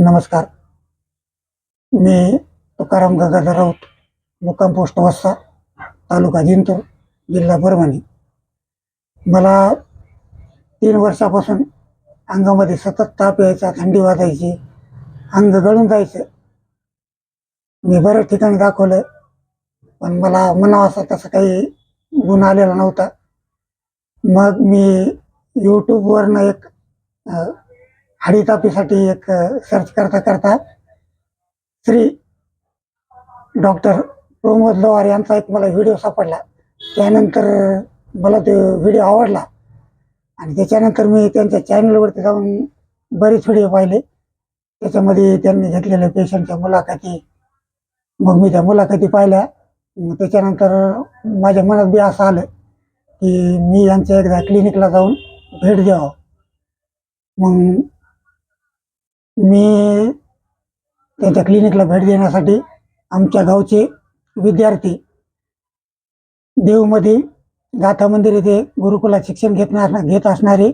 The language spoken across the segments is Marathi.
नमस्कार. मी तुकाराम गंगाधर राऊत मुक्काम पोस्ट वस्सा तालुका जिंतूर जिल्हा परभणी. मला तीन वर्षापासून अंगामध्ये सतत ताप यायचा थंडी वाजायची अंग गळून जायचं. मी बऱ्याच ठिकाणी दाखवलं पण मला म्हणावं असं तसं काही गुण आलेला नव्हता. मग मी यूट्यूबवरनं एक हाडीतापीसाठी एक सर्च करता करता श्री डॉक्टर प्रमोद लोवार यांचा एक मला व्हिडिओ सापडला. त्यानंतर मला तो व्हिडिओ आवडला. आणि त्याच्यानंतर मी त्यांच्या चॅनलवरती जाऊन बरेच व्हिडिओ पाहिले. त्याच्यामध्ये त्यांनी घेतलेल्या पेशंटच्या मुलाखती. मग मी त्या मुलाखती पाहिल्या. त्याच्यानंतर माझ्या मनात बी असं आलं की मी यांच्या एकदा क्लिनिकला जाऊन भेट द्यावं. मग मी त्यांच्या क्लिनिकला भेट देण्यासाठी आमच्या गावचे विद्यार्थी देवमध्ये गाथा मंदिर येथे गुरुकुलात शिक्षण घेतणार घेत असणारे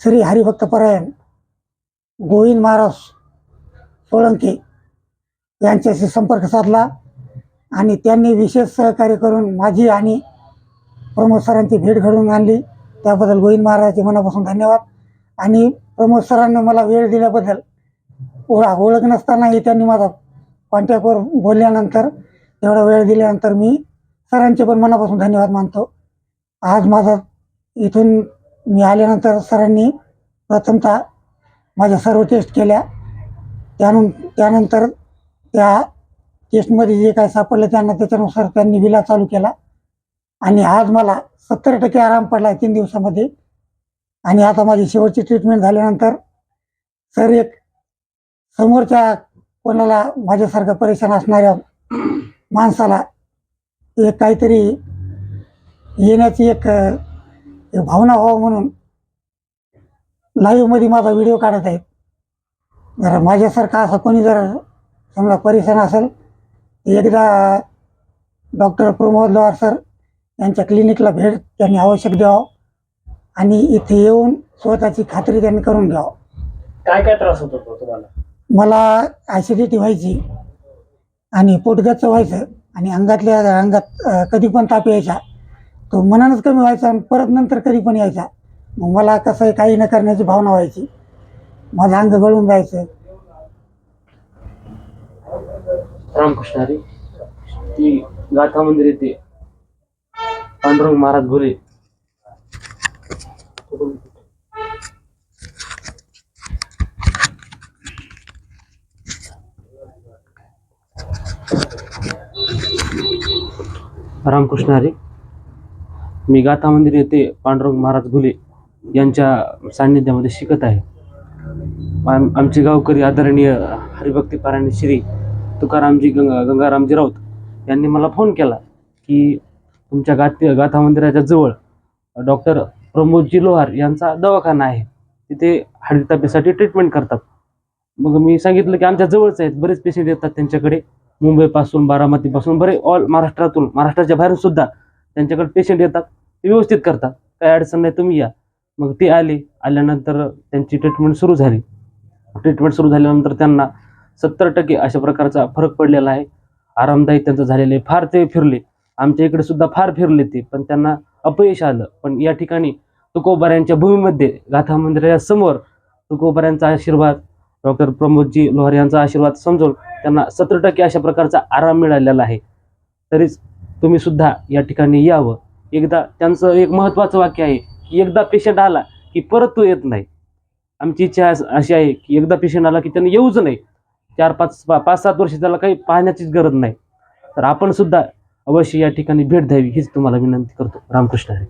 श्री हरिभक्त परायण गोविंद महाराज सोळंके यांच्याशी संपर्क साधला आणि त्यांनी विशेष सहकार्य करून माझी आणि प्रमोद सरांची भेट घडवून आणली. त्याबद्दल गोविंद महाराजांचे मनापासून धन्यवाद. आणि प्रमोद सरांनी मला वेळ दिल्याबद्दल ओळख ओळख नसतानाही त्यांनी माझा कॉन्टॅक्टवर बोलल्यानंतर एवढा वेळ दिल्यानंतर मी सरांचे पण मनापासून धन्यवाद मानतो. आज माझा इथून मी आल्यानंतर सरांनी प्रथमतः माझ्या सर्व टेस्ट केल्या. त्यानं त्यानंतर त्या टेस्टमध्ये जे काय सापडलं त्यांना त्याच्यानुसार त्यांनी विला चालू केला. आणि आज मला सत्तर टक्के आराम पडला आहे तीन दिवसामध्ये. आणि आता माझी शेवटची ट्रीटमेंट झाल्यानंतर सर एक समोरच्या कोणाला माझ्यासारखं परेशान असणाऱ्या माणसाला एक काहीतरी येण्याची एक भावना व्हावं म्हणून लाईव्हमध्ये माझा व्हिडिओ काढत आहेत. जर माझ्यासारखा असं कोणी जर समजा परेशान असेल एकदा डॉक्टर प्रमोद लोहार सर यांच्या क्लिनिकला भेट त्यांनी आवश्यक द्यावं. आणि इथे येऊन स्वतःची खात्री त्यांनी करून घ्यावं. काय काय त्रास होत होता तुम्हाला? मला ॲसिडिटी व्हायची आणि पोटगच्च व्हायचं आणि अंगातल्या अंगात कधी पण ताप यायचा. तो मनानच कमी व्हायचा आणि परत नंतर कधी पण यायचा. मग मला कसं काही न करण्याची भावना व्हायची. माझं अंग गळून जायचं. रामकृष्ण हरी ती गाथा मंदिर येते. पांडुरंग महाराज घोरे रामकृष्ण हरे. मी गाथा मंदिर येथे पांडुरंग महाराज घुले यांच्या सान्निध्यामध्ये शिकत आहे. आम आमचे गावकरी आदरणीय हरिभक्ती पारायण श्री तुकारामजी गंगा गंगारामजी राऊत यांनी मला फोन केला की तुमच्या गात गाथा मंदिराच्या जवळ डॉक्टर प्रमोदजी लोहार यांचा दवाखाना आहे. तिथे हाडीतापीसाठी ट्रीटमेंट करतात. मग मी सांगितलं की आमच्या जवळच आहेत. बरेच पेशंट येतात त्यांच्याकडे. मुंबईपासून बारामतीपासून बरे ऑल महाराष्ट्रातून महाराष्ट्राच्या बाहेरून सुद्धा त्यांच्याकडे पेशंट येतात. ते व्यवस्थित करतात. काही अडचण नाही तुम्ही या. मग ते आले. आल्यानंतर त्यांची ट्रीटमेंट सुरू झाली. ट्रीटमेंट सुरू झाल्यानंतर त्यांना सत्तर टक्के अशा प्रकारचा फरक पडलेला आहे. आरामदायी त्यांचं झालेलं आहे. फार ते फिरले. आमच्या इकडे सुद्धा फार फिरले ते. पण त्यांना अपयश आलं. पण या ठिकाणी तुकोबाऱ्यांच्या भूमीमध्ये गाथा मंदिराच्या समोर तुकोबाऱ्यांचा आशीर्वाद डॉक्टर प्रमोदजी लोहार यांचा आशीर्वाद समजून त्यांना सत्तर टक्के अशा प्रकारचा आराम मिळालेला आहे. तरीच तुम्ही सुद्धा या ठिकाणी यावं. एकदा त्यांचं एक महत्त्वाचं वाक्य आहे की एकदा पेशंट आला की परत तो येत नाही. आमची इच्छा अशी आहे की एकदा पेशंट आला की त्यांना येऊच नाही. चार पाच पा- पाच सात वर्ष त्याला काही पाहण्याचीच गरज नाही. तर आपण सुद्धा अवश्य या ठिकाणी भेट द्यावी हीच तुम्हाला विनंती करतो. रामकृष्ण हरी.